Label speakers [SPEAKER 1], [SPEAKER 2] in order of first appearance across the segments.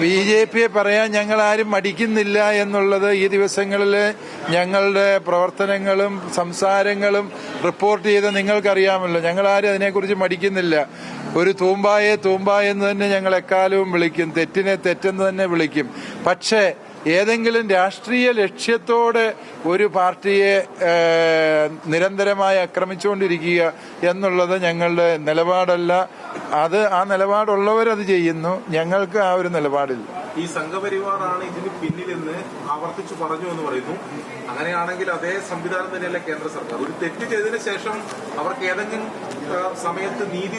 [SPEAKER 1] B J പിയെ പറയാൻ ഞങ്ങൾ ആരും മടിക്കുന്നില്ല എന്നുള്ളത് ഈ ദിവസങ്ങളിൽ ഞങ്ങളുടെ പ്രവർത്തനങ്ങളും സംസാരങ്ങളും റിപ്പോർട്ട് ചെയ്ത് നിങ്ങൾക്കറിയാമല്ലോ. ഞങ്ങൾ ആരും അതിനെക്കുറിച്ച് മടിക്കുന്നില്ല. ഒരു തൂമ്പായെ തൂമ്പായെന്ന് തന്നെ ഞങ്ങൾ എക്കാലവും വിളിക്കും. തെറ്റിനെ തെറ്റെന്ന് തന്നെ വിളിക്കും. പക്ഷേ ഏതെങ്കിലും രാഷ്ട്രീയ ലക്ഷ്യത്തോടെ ഒരു പാർട്ടിയെ നിരന്തരമായി ആക്രമിച്ചുകൊണ്ടിരിക്കുക എന്നുള്ളത് ഞങ്ങളുടെ നിലപാടല്ല. അത് ആ നിലപാടുള്ളവരത് ചെയ്യുന്നു. ഞങ്ങൾക്ക് ആ ഒരു നിലപാടില്ല.
[SPEAKER 2] ഈ സംഘപരിവാറാണ് ഇതിന് പിന്നിലെന്ന് ആവർത്തിച്ചു പറഞ്ഞു എന്ന് പറയുന്നു. അങ്ങനെയാണെങ്കിൽ അതേ സംവിധാനം തന്നെയല്ല കേന്ദ്ര സർക്കാർ. ഒരു തെറ്റ് ചെയ്തതിനു ശേഷം അവർക്ക് ഏതെങ്കിലും സമയത്ത് നീതി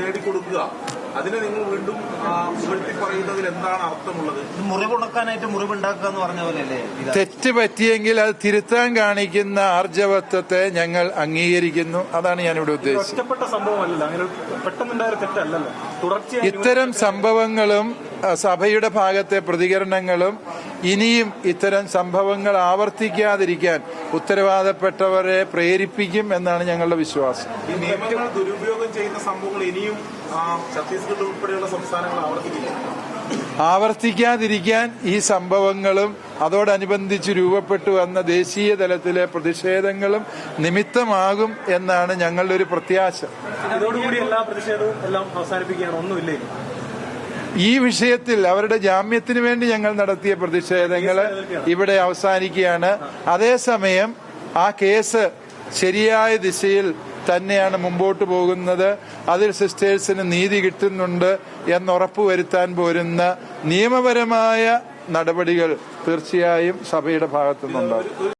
[SPEAKER 2] നേടിക്കൊടുക്കുക. അതിനെ നിങ്ങൾ വീണ്ടും പുകഴ്ത്തി പറയുന്നതിൽ എന്താണ് അർത്ഥമുള്ളത്?
[SPEAKER 3] ഇത് മുറിവുണക്കാനായിട്ട് മുറിവുണ്ടാക്കുക എന്ന് പറഞ്ഞ പോലെ അല്ലേ
[SPEAKER 1] തെറ്റ് പറ്റിയെങ്കിൽ അത് തിരുത്താൻ കാണിക്കുന്ന ആർജവത്വത്തെ ഞങ്ങൾ അംഗീകരിക്കുന്നു. അതാണ് ഞാനിവിടെ ഉദ്ദേശിച്ചത്.
[SPEAKER 4] ഒറ്റപ്പെട്ട സംഭവമല്ല അങ്ങനെ പെട്ടെന്നുണ്ടായ തെറ്റല്ലല്ലോ. തുടർച്ചയായി
[SPEAKER 1] ഇത്തരം സംഭവങ്ങളും സഭയുടെ ഭാഗത്തെ പ്രതികരണങ്ങളും ഇനിയും ഇത്തരം സംഭവങ്ങൾ ആവർത്തിക്കാതിരിക്കാൻ ഉത്തരവാദപ്പെട്ടവരെ പ്രേരിപ്പിക്കും എന്നാണ് ഞങ്ങളുടെ വിശ്വാസം.
[SPEAKER 2] ഈ നിയമങ്ങൾ ദുരുപയോഗം ചെയ്യുന്ന സംഭവങ്ങൾ ഇനിയും ഛത്തീസ്ഗഡ് ഉൾപ്പെടെയുള്ള സംസ്ഥാനങ്ങൾ ആവർത്തിക്കില്ല?
[SPEAKER 1] ആവർത്തിക്കാതിരിക്കാൻ ഈ സംഭവങ്ങളും അതോടനുബന്ധിച്ച് രൂപപ്പെട്ടു വന്ന ദേശീയ തലത്തിലെ പ്രതിഷേധങ്ങളും നിമിത്തമാകും എന്നാണ് ഞങ്ങളുടെ ഒരു പ്രത്യാശ.
[SPEAKER 4] ഇതോടുകൂടി എല്ലാ പ്രതിഷേധവും എല്ലാം അവസാനിപ്പിക്കുകയാണ്. ഒന്നുമില്ലേ?
[SPEAKER 1] ഈ വിഷയത്തിൽ അവരുടെ ജാമ്യത്തിന് വേണ്ടി ഞങ്ങൾ നടത്തിയ പ്രതിഷേധങ്ങൾ ഇവിടെ അവസാനിക്കുകയാണ്. അതേസമയം ആ കേസ് ശരിയായ ദിശയിൽ തന്നെയാണ് മുമ്പോട്ട് പോകുന്നത്. അതിൽ സിസ്റ്റേഴ്സിന് നീതി കിട്ടുന്നുണ്ട് എന്നുറപ്പുവരുത്താൻ പോരുന്ന നിയമപരമായ നടപടികൾ തീർച്ചയായും സഭയുടെ ഭാഗത്തുനിന്നുണ്ടാകും.